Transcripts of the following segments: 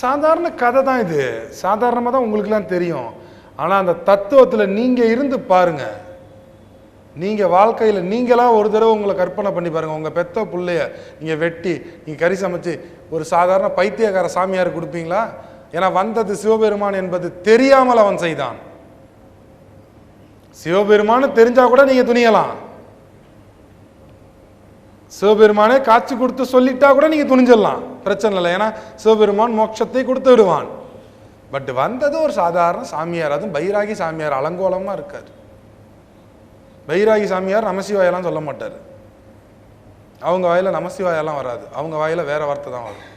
சாதாரண கதை தான் இது. சாதாரணமாக தான் உங்களுக்குலாம் தெரியும். ஆனால் அந்த தத்துவத்தில் நீங்கள் இருந்து பாருங்கள் நீங்கள் வாழ்க்கையில் நீங்களாக ஒரு தடவை உங்களை கற்பனை பண்ணி பாருங்கள் உங்கள் பெத்த பிள்ளைய நீங்கள் வெட்டி நீங்கள் கறி சமைச்சு ஒரு சாதாரண பைத்தியக்கார சாமியார் கொடுப்பீங்களா? ஏன்னா வந்தது சிவபெருமான் என்பது தெரியாமல் அவன் செய்தான். சிவபெருமானு தெரிஞ்சால் கூட நீங்கள் துணியலாம். சிவபெருமானே காட்சி கொடுத்து சொல்லிட்டா கூட நீங்க துணிஞ்சிடலாம். பிரச்சனை இல்லை. ஏன்னா சிவபெருமான் மோட்சத்தை கொடுத்து விடுவான். பட் வந்தது ஒரு சாதாரண சாமியார். அதுவும் பைராகி சாமியார் அலங்கோலமா இருக்கார். பைராகி சாமியார் நமசிவாயெல்லாம் சொல்ல மாட்டார். அவங்க வாயில நமசிவாயெல்லாம் வராது. அவங்க வாயில வேற வார்த்தை தான் வரும்.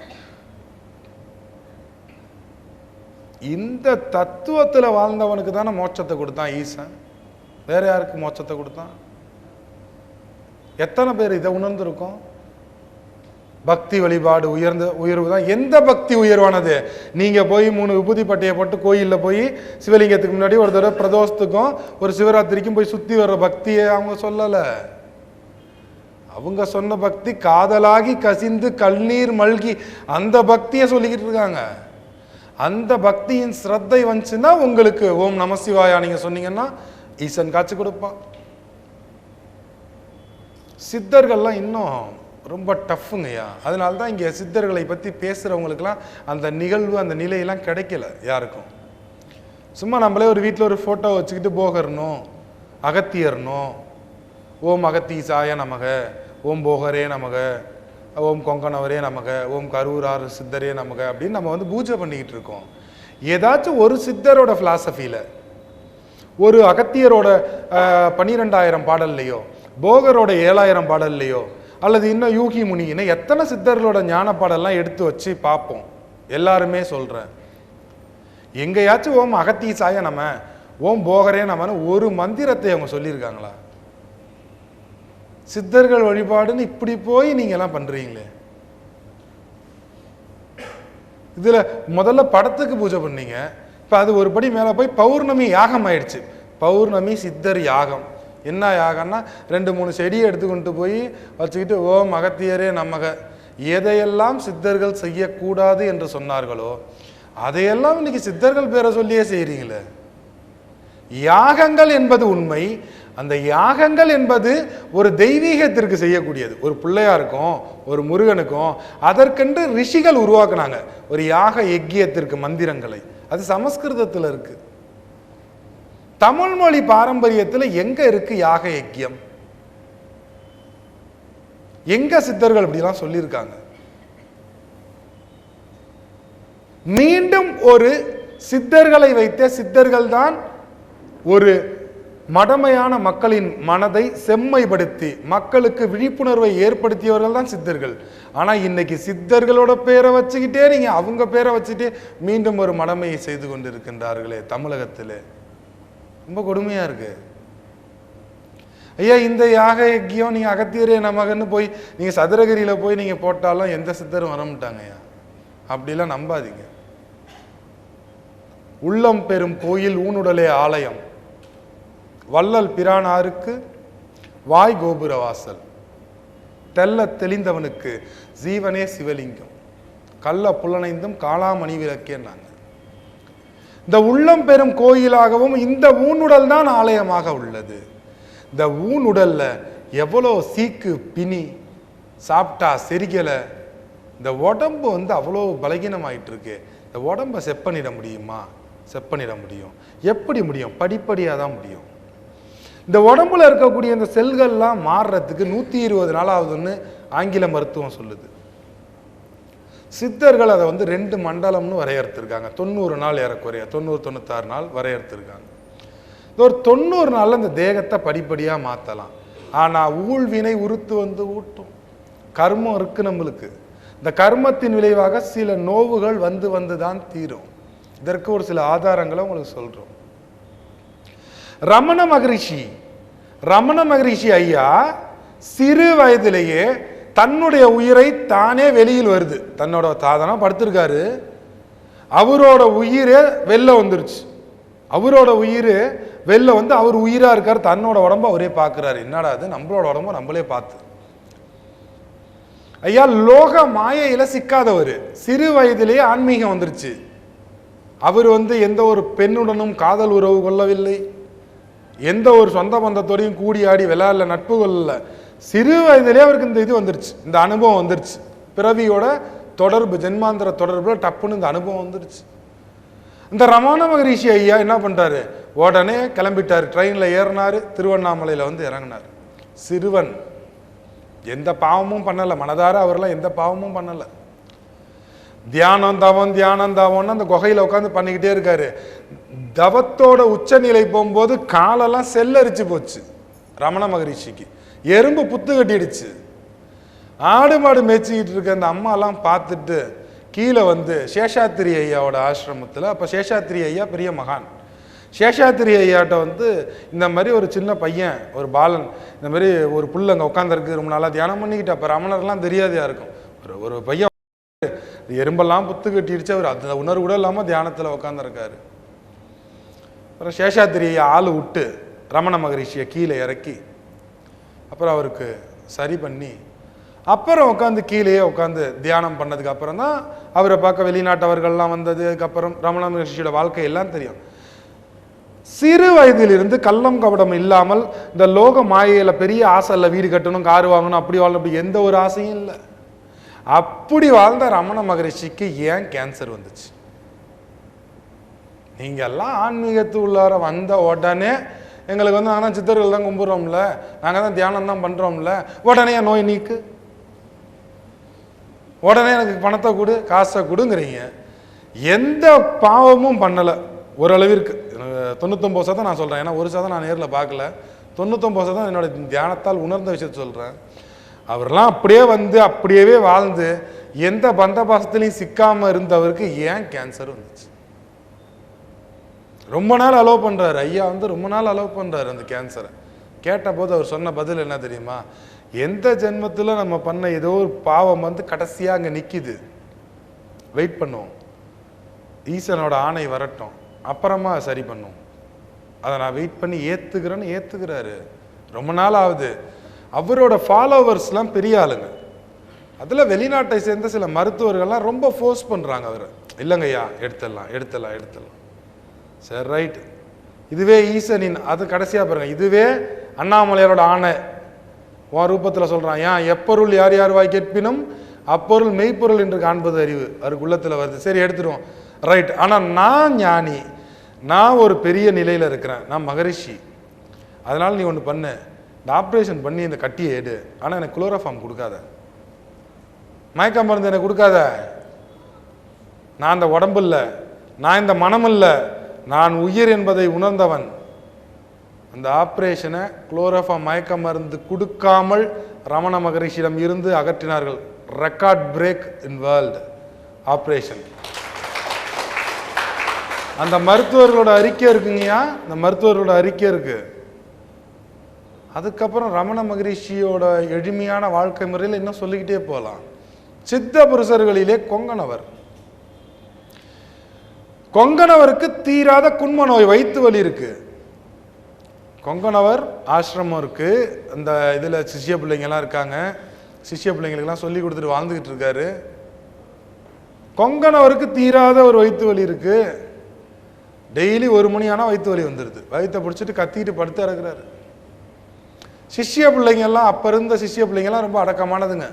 இந்த தத்துவத்தில் வாழ்ந்தவனுக்கு தானே மோட்சத்தை கொடுத்தான் ஈசன். வேற யாருக்கு மோட்சத்தை கொடுத்தான்? எத்தனை பேர் இதை உணர்ந்திருக்கோம்? பக்தி வழிபாடு உயர்ந்த உயர்வு தான். எந்த பக்தி உயர்வானது? நீங்கள் போய் மூணு விபூதி பட்டையை போட்டு கோயிலில் போய் சிவலிங்கத்துக்கு முன்னாடி ஒரு தடவை பிரதோஷத்துக்கும் ஒரு சிவராத்திரிக்கும் போய் சுற்றி வர்ற பக்தியை அவங்க சொல்லலை. அவங்க சொன்ன பக்தி காதலாகி கசிந்து கண்ணீர் மல்கி அந்த பக்தியை சொல்லிக்கிட்டு இருக்காங்க. அந்த பக்தியின் ஸ்ரத்தை வந்துச்சுன்னா உங்களுக்கு ஓம் நமசிவாயா நீங்கள் சொன்னீங்கன்னா ஈசன் காட்சி கொடுப்பான். சித்தர்கள்லாம் இன்னும் ரொம்ப டஃப்புங்கய்யா அதனால தான் இங்கே சித்தர்களை பற்றி பேசுகிறவங்களுக்குலாம் அந்த நிகழ்வு அந்த நிலையெல்லாம் கிடைக்கல யாருக்கும். சும்மா நம்மளே ஒரு வீட்டில் ஒரு ஃபோட்டோ வச்சுக்கிட்டு போகரணும் அகத்தியர்னும் ஓம் அகத்தீசாய நமக ஓம் போகரே நமக ஓம் கொங்கணவரே நமக ஓம் கரூரார் சித்தரே நமக அப்படின்னு நம்ம வந்து பூஜை பண்ணிக்கிட்டு இருக்கோம். ஏதாச்சும் ஒரு சித்தரோட ஃபிலாசபியில் ஒரு அகத்தியரோட பன்னிரெண்டாயிரம் பாடல்லையோ போகரோட ஏழாயிரம் பாடல்லையோ அல்லது இன்னும் யூகி முனின்னு எத்தனை சித்தர்களோட ஞான பாடல்லாம் எடுத்து வச்சு பார்ப்போம். எல்லாருமே சொல்கிறேன் எங்கேயாச்சும் ஓம் அகத்தீசாய நம்ம ஓம் போகரே நம்மனு ஒரு மந்திரத்தை அவங்க சொல்லியிருக்காங்களா? சித்தர்கள் வழிபாடுன்னு இப்படி போய் நீங்கள்லாம் பண்ணுறீங்களே இதில் முதல்ல படத்துக்கு பூஜை பண்ணீங்க. இப்போ அது ஒரு படி மேலே போய் பௌர்ணமி யாகம் ஆயிடுச்சு. பௌர்ணமி சித்தர் யாகம். என்ன யாகம்னா ரெண்டு மூணு செடியை எடுத்துக்கொண்டு போய் வச்சுக்கிட்டு ஓம் அகத்தியரே நமக எதையெல்லாம் சித்தர்கள் செய்யக்கூடாது என்று சொன்னார்களோ அதையெல்லாம் இன்னைக்கு சித்தர்கள் பேரை சொல்லியே செய்கிறீங்களே யாகங்கள் என்பது உண்மை அந்த யாகங்கள் என்பது ஒரு தெய்வீகத்திற்கு செய்யக்கூடியது. ஒரு பிள்ளையாருக்கும் ஒரு முருகனுக்கும் அதற்கென்று ரிஷிகள் உருவாக்குனாங்க. ஒரு யாக யக்கியத்திற்கு மந்திரங்களை. அது சமஸ்கிருதத்தில் இருக்குது தமிழ் மொழி பாரம்பரியத்தில் எங்க இருக்கு யாக யக்கியம் எங்க சித்தர்கள் அப்படிலாம் சொல்லியிருக்காங்க? மீண்டும் ஒரு சித்தர்களை வைத்த சித்தர்கள் தான் ஒரு மடமையான மக்களின் மனதை செம்மைப்படுத்தி மக்களுக்கு விழிப்புணர்வை ஏற்படுத்தியவர்கள் தான் சித்தர்கள். ஆனால் இன்னைக்கு சித்தர்களோட பேரை வச்சுக்கிட்டே நீங்க அவங்க பேரை வச்சுட்டே மீண்டும் ஒரு மடமையை செய்து கொண்டிருக்கின்றார்களே தமிழகத்திலே. ரொம்ப கொடுமையா இருக்கு. ஐயா இந்த யாக யக்கியம் நீங்க அகத்தியரே நமகன்னு போய் நீங்க சதுரகிரியில போய் நீங்க போட்டாலும் எந்த சித்தரும் வரமாட்டாங்க ஐயா. அப்படிலாம் நம்பாதீங்க. உள்ளம் பெறும் கோயில் ஊனுடலே ஆலயம். வள்ளல் பிரானாருக்கு வாய் கோபுர வாசல். தெல்ல தெளிந்தவனுக்கு ஜீவனே சிவலிங்கம். கள்ள புலனைந்தும் காளாமணி விளக்கேன்னாங்க. இந்த உள்ளம் பெறும் கோயிலாகவும் இந்த ஊனுடல் தான் ஆலயமாக உள்ளது. இந்த ஊனுடல்ல எவ்வளோ சீக்கு பிணி சாப்பிட்டா செரிக்கலை இந்த உடம்பு வந்து அவ்வளோ பலகீனமாயிட்டு இருக்கு இந்த உடம்பை செப்பனிட முடியுமா? செப்பனிட முடியும். எப்படி முடியும்? படிப்படியாக தான் முடியும். இந்த உடம்புல இருக்கக்கூடிய இந்த செல்கள்லாம் மாறுறதுக்கு நூற்றி இருபது நாள் ஆகுதுன்னு ஆங்கில மருத்துவம் சொல்லுது. சித்தர்கள் அதை வந்து ரெண்டு மண்டலம்னு வரையறுத்திருக்காங்க. தொண்ணூறு நாள் ஏறக்குறைய தொண்ணூறு தொண்ணூத்தாறு நாள் வரையறுத்திருக்காங்க. இந்த ஒரு தொண்ணூறு நாளில் இந்த தேகத்தை படிப்படியாக மாற்றலாம் ஆனால் ஊழ்வினை உறுத்து வந்து ஊட்டும். கர்மம் இருக்கு நம்மளுக்கு. இந்த கர்மத்தின் விளைவாக சில நோவுகள் வந்து வந்து தான் தீரும். இதற்கு ஒரு சில ஆதாரங்களை உங்களுக்கு சொல்கிறோம் ரமண மகரிஷி. ரமண மகரிஷி ஐயா சிறு வயதிலேயே தன்னுடைய உயிரை தானே வெளியில் வருது. தன்னோட தாதனா படுத்திருக்காரு. அவரோட உயிரே வெளில வந்துருச்சு. அவரோட உயிர் வெளில வந்து அவர் உயிரா இருக்கார். தன்னோட உடம்ப அவரே பார்க்குறாரு என்னடா அது நம்மளோட உடம்ப நம்மளே பார்த்து. ஐயா லோக மாயையில சிக்காதவர். சிறு வயதிலேயே ஆன்மீகம் வந்துருச்சு. அவர் வந்து எந்த ஒரு பெண்ணுடனும் காதல் உறவு கொள்ளவில்லை. எந்த ஒரு சொந்த பந்தத்தோடையும் கூடி ஆடி விளையாடல நட்பு கொள்ளல. சிறு வயதிலே அவருக்கு இந்த இது வந்துருச்சு. இந்த அனுபவம் வந்துருச்சு. பிறவியோட தொடர்பு ஜென்மாந்திர தொடர்பில் டப்புன்னு இந்த அனுபவம் வந்துருச்சு. இந்த ரமண மகரிஷி ஐயா என்ன பண்ணுறாரு உடனே கிளம்பிட்டார். ட்ரெயினில் ஏறினார். திருவண்ணாமலையில் வந்து இறங்கினார். சிறுவன். எந்த பாவமும் பண்ணலை. மனதார அவரெல்லாம் எந்த பாவமும் பண்ணலை. தியானம் தவம் தியானம் தவம்னு அந்த குகையில் உட்காந்து பண்ணிக்கிட்டே இருக்காரு. தவத்தோட உச்சநிலை போகும்போது காலெல்லாம் செல்லரிச்சு போச்சு ரமண மகரிஷிக்கு. எறும்பு புத்து கட்டிடுச்சு. ஆடு மாடு மேய்ச்சிக்கிட்டு இருக்க அந்த அம்மாலாம் பார்த்துட்டு கீழே வந்து சேஷாத்திரி ஐயாவோட ஆசிரமத்தில் அப்போ சேஷாத்திரி ஐயா பெரிய மகான். சேஷாத்திரி ஐயாட்ட வந்து இந்த மாதிரி ஒரு சின்ன பையன் ஒரு பாலன் இந்த மாதிரி ஒரு புள்ள அங்கே உட்காந்துருக்கு ரொம்ப நாளாக தியானம் பண்ணிக்கிட்டு அப்போ ரமணர்லாம் தெரியாதையாக இருக்கும். ஒரு ஒரு பையன் எறும்பெல்லாம் புத்து கட்டிடுச்சு அவர் அந்த உணர்வு கூட இல்லாமல் தியானத்தில் உட்காந்துருக்காரு அப்புறம் சேஷாத்திரி ஐயா ஆள் விட்டு ரமண மகரிஷியை கீழே இறக்கி அப்புறம் அவருக்கு சரி பண்ணி அப்புறம் உட்காந்து கீழேயே உட்காந்து தியானம் பண்ணதுக்கு அப்புறம் தான் அவரை பார்க்க வெளிநாட்டவர்கள்லாம் வந்ததுக்கு அப்புறம் ரமண மகர்ஷியோட வாழ்க்கை எல்லாம் தெரியும். சிறு வயதிலிருந்து கள்ளம் கபடம் இல்லாமல் இந்த லோக மாயையில பெரிய ஆசை இல்லை வீடு கட்டணும் கார் வாங்கணும் அப்படி வாழணும் அப்படி எந்த ஒரு ஆசையும் இல்லை. அப்படி வாழ்ந்த ரமண மகரிஷிக்கு ஏன் கேன்சர் வந்துச்சு? நீங்க எல்லாம் ஆன்மீகத்து உள்ளார வந்த உடனே எங்களுக்கு வந்து ஆனால் சித்தர்கள் தான் கும்பிட்றோம்ல நாங்கள் தான் தியானம் தான் பண்ணுறோம்ல உடனே நோய் நீக்கு. உடனே எனக்கு பணத்தை கொடு காசை கொடுங்கிறீங்க. எந்த பாவமும் பண்ணலை. ஓரளவிற்கு எனக்கு தொண்ணூத்தொம்பது சதம் நான் சொல்கிறேன் ஏன்னா ஒரு சதம் நான் நேரில் பார்க்கல. தொண்ணூத்தொம்பது சதம் என்னோட தியானத்தால் உணர்ந்த விஷயத்தை சொல்கிறேன் அவர்லாம் அப்படியே வந்து அப்படியே வாழ்ந்து எந்த பந்தபாசத்துலேயும் சிக்காமல் இருந்தவருக்கு ஏன் கேன்சர் வந்துச்சு? ரொம்ப நாள் அலோவ் பண்ணுறாரு ஐயா வந்து ரொம்ப நாள் அலோவ் பண்ணுறாரு அந்த கேன்சரை கேட்டபோது அவர் சொன்ன பதில் என்ன தெரியுமா? எந்த ஜென்மத்தில் நம்ம பண்ண ஏதோ ஒரு பாவம் வந்து கடைசியாக அங்கே நிற்கிது வெயிட் பண்ணுவோம். ஈசனோட ஆணை வரட்டும். அப்புறமா சரி பண்ணுவோம். அதை நான் வெயிட் பண்ணி ஏற்றுக்கிறேன்னு ஏற்றுக்கிறாரு ரொம்ப நாள் ஆகுது. அவரோட ஃபாலோவர்ஸ்லாம் பெரிய ஆளுங்க. அதில் வெளிநாட்டை சேர்ந்த சில மருத்துவர்கள்லாம் ரொம்ப ஃபோர்ஸ் பண்ணுறாங்க அவர். இல்லைங்கய்யா எடுத்துடலாம் எடுத்துடலாம் எடுத்துடலாம். சரி ரைட் இதுவே ஈசனின் அது கடைசியாக பாருங்க. இதுவே அண்ணாமலையாரோட ஆணை. உன் ரூபத்தில் சொல்கிறான் ஏன் எப்பொருள் யார் யார் வாய் கேட்பினும் அப்பொருள் மெய்ப்பொருள் என்று காண்பது அறிவு. அவருக்கு உள்ளத்தில் வருது. சரி எடுத்துருவோம் ரைட் ஆனால் நான் ஞானி நான் ஒரு பெரிய நிலையில் இருக்கிறேன். நான் மகரிஷி. அதனால் நீ ஒன்று பண்ணு. இந்த ஆப்ரேஷன் பண்ணி இந்த கட்டியை எடு. ஆனால் எனக்கு குளோரோஃபார்ம் கொடுக்காத. மயக்க மருந்து எனக்கு கொடுக்காத. நான் இந்த உடம்பு இல்லை. நான் இந்த மனம் இல்லை. நான் உயிர் என்பதை உணர்ந்தவன். அந்த ஆப்ரேஷனை குளோரோஃபா மயக்க மருந்து கொடுக்காமல் ரமண மகரிஷியிடம் இருந்து அகற்றினார்கள். Record break in world. Operation. அந்த மருத்துவர்களோட அறிக்கை இருக்குங்கய்யா? இந்த மருத்துவர்களோட அறிக்கை இருக்கு. அதுக்கப்புறம் ரமண மகரிஷியோட எளிமையான வாழ்க்கை முறையில் இன்னும் சொல்லிக்கிட்டே போகலாம். சித்த புருஷர்களிலே கொங்கனவர் கொங்கணவருக்கு தீராத குன்ம நோய் வயிற்று வலி இருக்கு. கொங்கணவர் ஆசிரமம் இருக்கு. அந்த இதில் சிஷ்ய பிள்ளைங்கெல்லாம் இருக்காங்க. சிஷ்ய பிள்ளைங்களுக்கெல்லாம் சொல்லி கொடுத்துட்டு வாழ்ந்துக்கிட்டு இருக்காரு. கொங்கணவருக்கு தீராத ஒரு வயிற்று வலி இருக்கு. டெய்லி ஒரு மணி ஆனால் வயிற்று வலி வந்துடுது வயிற்றை பிடிச்சிட்டு கத்திட்டு படுத்து இறக்குறாரு சிஷ்ய பிள்ளைங்கள்லாம் அப்போ இருந்த சிஷ்ய பிள்ளைங்கெல்லாம் ரொம்ப அடக்கமானதுங்க.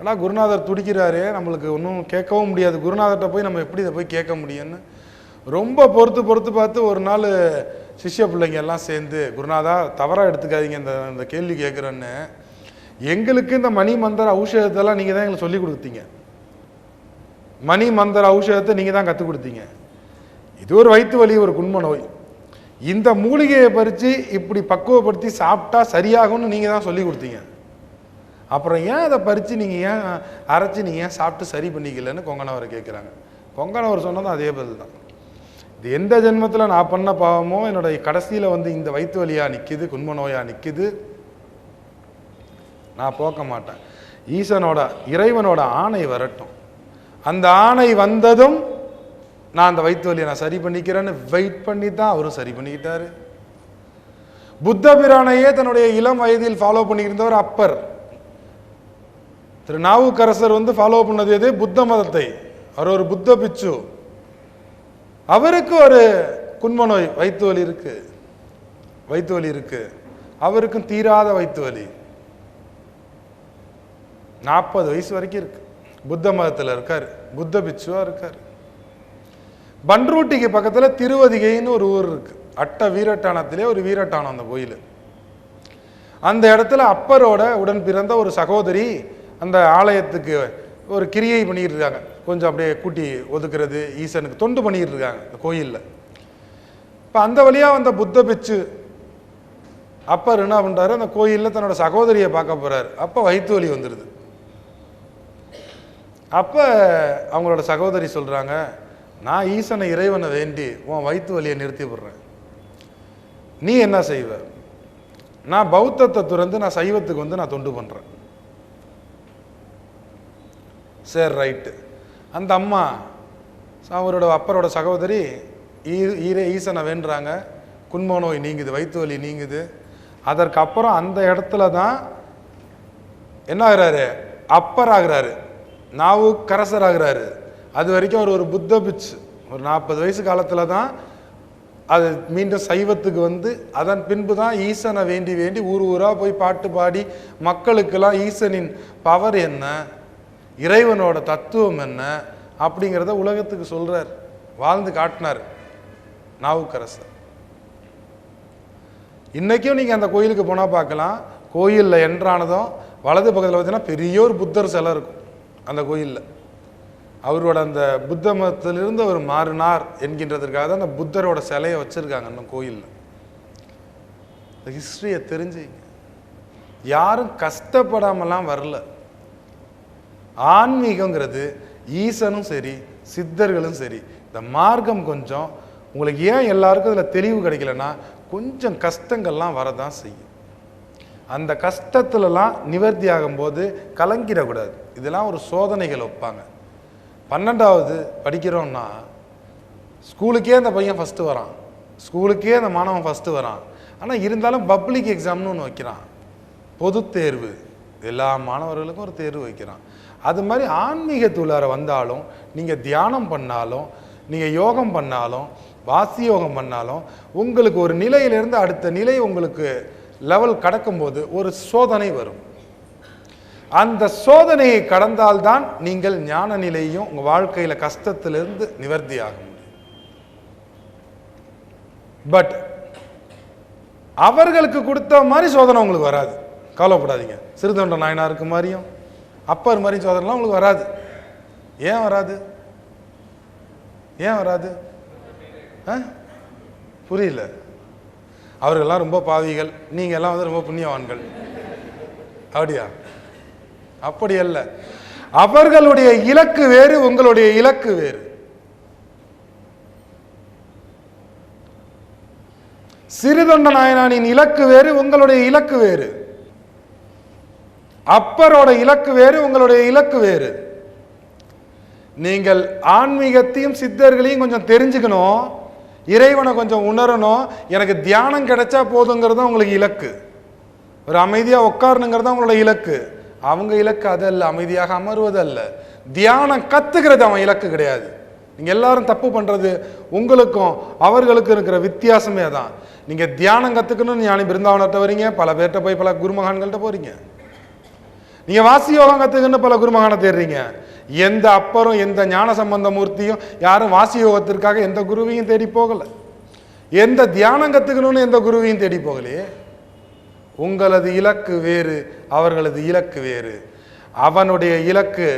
ஏன்னா குருநாதர் துடிக்கிறாரு நம்மளுக்கு ஒன்றும் கேட்கவும் முடியாது. குருநாதர்கிட்ட போய் நம்ம எப்படி இதை போய் கேட்க முடியும்னு ரொம்ப பொறுத்து பொறுத்து பார்த்து ஒரு நாள் சிஷ்ய பிள்ளைங்க எல்லாம் சேர்ந்து குருநாதா தவறாக எடுத்துக்காதீங்க இந்த இந்த கேள்வி கேட்குறேன்னு எங்களுக்கு இந்த மணி மந்திர ஔஷதத்தெல்லாம் நீங்கள் தான் எங்களுக்கு சொல்லி கொடுத்தீங்க. மணி மந்திர ஔஷதத்தை நீங்கள் தான் கற்றுக் கொடுத்தீங்க. இது ஒரு வயிற்று வலி ஒரு குண்ம நோய். இந்த மூலிகையை பறித்து இப்படி பக்குவப்படுத்தி சாப்பிட்டா சரியாகும்னு நீங்கள் தான் சொல்லி கொடுத்தீங்க. அப்புறம் ஏன் அதை பறித்து நீங்கள் ஏன் அரைச்சி நீங்கள் ஏன் சாப்பிட்டு சரி பண்ணிக்கலன்னு கொங்கனவரை கேட்குறாங்க கொங்கணவர் சொன்னதும் அதே பதில் தான். இது எந்த ஜென்மத்தில் நான் பண்ண பாவமோ என்னுடைய கடைசியில் வந்து இந்த வயிற்று வலியாக நிற்கிது குன்ம நோயாக நிற்கிது நான் போக்க மாட்டேன். ஈசனோட இறைவனோட ஆணை வரட்டும். அந்த ஆணை வந்ததும் நான் அந்த வயிற்று வலியை நான் சரி பண்ணிக்கிறேன்னு வெயிட் பண்ணி தான் அவரும் சரி பண்ணிக்கிட்டாரு. புத்த பிரானையே தன்னுடைய இளம் வயதில் ஃபாலோ பண்ணியிருந்தவர் அப்பர். திரு நாவுக்கரசர் வந்து ஃபாலோ பண்ணது எது? புத்த மதத்தை. அவர் ஒரு புத்த பிச்சு. அவருக்கு ஒரு குன்ம நோய் வயிற்று வலி இருக்கு. வயிற்று வலி இருக்கு. அவருக்கும் தீராத வயிற்று வலி. நாற்பது வயசு வரைக்கும் இருக்கு. புத்த மதத்தில் இருக்கார். புத்த பிச்சுவா இருக்கார். பன்ரூட்டிக்கு பக்கத்தில் திருவதிகைன்னு ஒரு ஊர் இருக்கு. அட்ட வீரட்டானத்திலே ஒரு வீரட்டானம் அந்த கோயில். அந்த இடத்துல அப்பரோட உடன் பிறந்த ஒரு சகோதரி அந்த ஆலயத்துக்கு ஒரு கிரியை பண்ணிட்டு இருக்காங்க. கொஞ்சம் அப்படியே கூட்டி ஒதுக்குறது ஈசனுக்கு தொண்டு பண்ணிக்கிட்டு இருக்காங்க இந்த கோயிலில். இப்போ அந்த வழியாக வந்த புத்த பிச்சு அப்பர் என்ன பண்ணுறாரு அந்த கோயிலில் தன்னோட சகோதரியை பார்க்க போகிறார் அப்போ வயிற்று வலி வந்துடுது அப்போ அவங்களோட சகோதரி சொல்கிறாங்க நான் ஈசனை இறைவனை வேண்டி உன் வயிற்று வலியை நிறுத்தி விடுறேன். நீ என்ன செய்வ? நான் பௌத்தத்தை துறந்து நான் சைவத்துக்கு வந்து நான் தொண்டு பண்ணுறேன் சரி ரைட்டு. அந்த அம்மா அவரோட அப்பரோட சகோதரி ஈ- ஈரே ஈசனை வேண்டுறாங்க. குன்ம நோய் நீங்குது வயிற்று வலி நீங்குது. அதற்கு அப்புறம் அந்த இடத்துல தான் என்ன ஆகிறாரு அப்பர் ஆகிறாரு நாவு கரசர் ஆகுறாரு அது வரைக்கும் அவர் ஒரு புத்த பிச்சு. ஒரு நாற்பது வயசு காலத்தில் தான் அது மீண்டும் சைவத்துக்கு வந்து அதன் பின்பு தான் ஈசனை வேண்டி வேண்டி ஊர் ஊராக போய் பாட்டு பாடி மக்களுக்கெல்லாம் ஈசனின் பவர் என்ன? இறைவனோட தத்துவம் என்ன அப்படிங்கிறத உலகத்துக்கு சொல்கிறார் வாழ்ந்து காட்டினார் நாவுக்கரசர். இன்றைக்கும் நீங்கள் அந்த கோயிலுக்கு போனால் பார்க்கலாம். கோயிலில் என்றானதும் வலது பக்கத்தில் பார்த்தீங்கன்னா பெரிய ஒரு புத்தர் சிலை இருக்கும் அந்த கோயிலில். அவரோட அந்த புத்த மதத்திலிருந்து அவர் மாறினார் என்கின்றதற்காக தான் அந்த புத்தரோட சிலையை வச்சுருக்காங்க இன்னும் கோயிலில். இந்த ஹிஸ்ட்ரியை தெரிஞ்சுங்க. யாரும் கஷ்டப்படாமலாம் வரல. ஆன்மீகங்கிறது ஈசனும் சரி சித்தர்களும் சரி இந்த மார்க்கம் கொஞ்சம் உங்களுக்கு ஏன் எல்லாருக்கும் இதில் தெளிவு கிடைக்கலன்னா கொஞ்சம் கஷ்டங்கள்லாம் வரதான் செய்யும். அந்த கஷ்டத்துலலாம் நிவர்த்தி ஆகும்போது கலங்கிடக்கூடாது. இதெல்லாம் ஒரு சோதனைகள் வைப்பாங்க. பன்னெண்டாவது படிக்கிறோம்னா ஸ்கூலுக்கே அந்த பையன் ஃபஸ்ட்டு வரான். ஸ்கூலுக்கே அந்த மாணவன் ஃபஸ்ட்டு வரான். ஆனால் இருந்தாலும் பப்ளிக் எக்ஸாம்னு ஒன்று வைக்கிறான். பொது தேர்வு. எல்லா மாணவர்களுக்கும் ஒரு தேர்வு வைக்கிறான். அது மாதிரி ஆன்மீகத்துள்ளார வந்தாலும் நீங்கள் தியானம் பண்ணாலும் நீங்கள் யோகம் பண்ணாலும் வாசி யோகம் பண்ணாலும் உங்களுக்கு ஒரு நிலையிலிருந்து அடுத்த நிலை உங்களுக்கு லெவல் கடக்கும்போது ஒரு சோதனை வரும். அந்த சோதனையை கடந்தால்தான் நீங்கள் ஞான நிலையும் உங்கள் வாழ்க்கையில் கஷ்டத்திலிருந்து நிவர்த்தி ஆகும் பட் அவர்களுக்கு கொடுத்த மாதிரி சோதனை உங்களுக்கு வராது. கவலைப்படாதீங்க. சிறுதொண்ட நாயனாருக்கு மாதிரியும். அப்பர் மாதிரி சோதனைலாம் உங்களுக்கு வராது. ஏன் வராது? ஏன் வராது? ஆ? புரியல. அவர்கள்லாம் ரொம்ப பாவிகள். நீங்கள் எல்லாம் வந்து ரொம்ப புண்ணியவான்கள். அப்படியா? அப்படி அல்ல. அவர்களுடைய இலக்கு வேறு உங்களுடைய இலக்கு வேறு. சிறுதொண்ட நாயனானின் இலக்கு வேறு உங்களுடைய இலக்கு வேறு. அப்பரோட இலக்கு வேறு உங்களுடைய இலக்கு வேறு. நீங்கள் ஆன்மீகத்தையும் சித்தர்களையும் கொஞ்சம் தெரிஞ்சுக்கணும். இறைவனை கொஞ்சம் உணரணும். எனக்கு தியானம் கிடைச்சா போதுங்கிறது தான் உங்களுக்கு இலக்கு. ஒரு அமைதியாக உட்காரணுங்கிறது தான் உங்களோட இலக்கு. அவங்க இலக்கு அது அல்ல அமைதியாக அமர்வது அல்ல தியானம் கத்துக்கிறது அவன் இலக்கு கிடையாது. நீங்கள் எல்லாரும் தப்பு பண்ணுறது உங்களுக்கும் அவர்களுக்கும் இருக்கிற வித்தியாசமே தான் நீங்கள் தியானம் கற்றுக்கணும்னு ஞானி பிருந்தாவனத்தை வரீங்க பல பேர்கிட்ட போய் பல குருமகான்கள்கிட்ட போறீங்க. நீங்க வாசி யோகம் கற்றுக்குன்னு பல குருமகானை தேடுறீங்க. எந்த அப்பரும் எந்த ஞான சம்பந்த மூர்த்தியும் யாரும் வாசி யோகத்திற்காக எந்த குருவையும் தேடி போகல. எந்த தியானம் கத்துக்கணும்னு எந்த குருவையும் தேடி போகலையே. உங்களது இலக்கு வேறு அவர்களது இலக்கு வேறு. அவனுடைய இலக்கு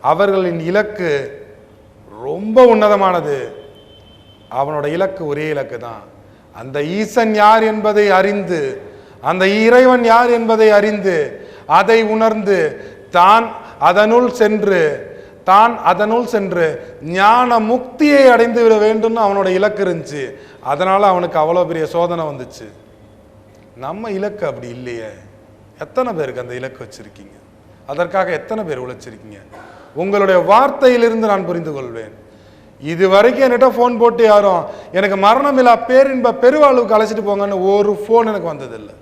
அவர்களின் இலக்கு ரொம்ப உன்னதமானது. அவனோட இலக்கு ஒரே இலக்கு தான். அந்த ஈசன் யார் என்பதை அறிந்து அந்த இறைவன் யார் என்பதை அறிந்து அதை உணர்ந்து தான் அதனுள் சென்று தான் அதனுள் சென்று ஞான முக்தியை அடைந்து விட வேண்டும்னு அவனோட இலக்கு இருந்துச்சு. அதனால் அவனுக்கு அவ்வளோ பெரிய சோதனை வந்துச்சு. நம்ம இலக்கு அப்படி இல்லையே. எத்தனை பேருக்கு அந்த இலக்கு வச்சுருக்கீங்க? அதற்காக எத்தனை பேர் உழைச்சிருக்கீங்க? உங்களுடைய வார்த்தையிலிருந்து நான் புரிந்து கொள்வேன். இது வரைக்கும் என்கிட்ட ஃபோன் போட்டு யாரும் எனக்கு மரணமில்லா பேரின்ப பெருவாழ்வுக்கு அழைச்சிட்டு போங்கன்னு ஒரு ஃபோன் எனக்கு வந்ததில்லை.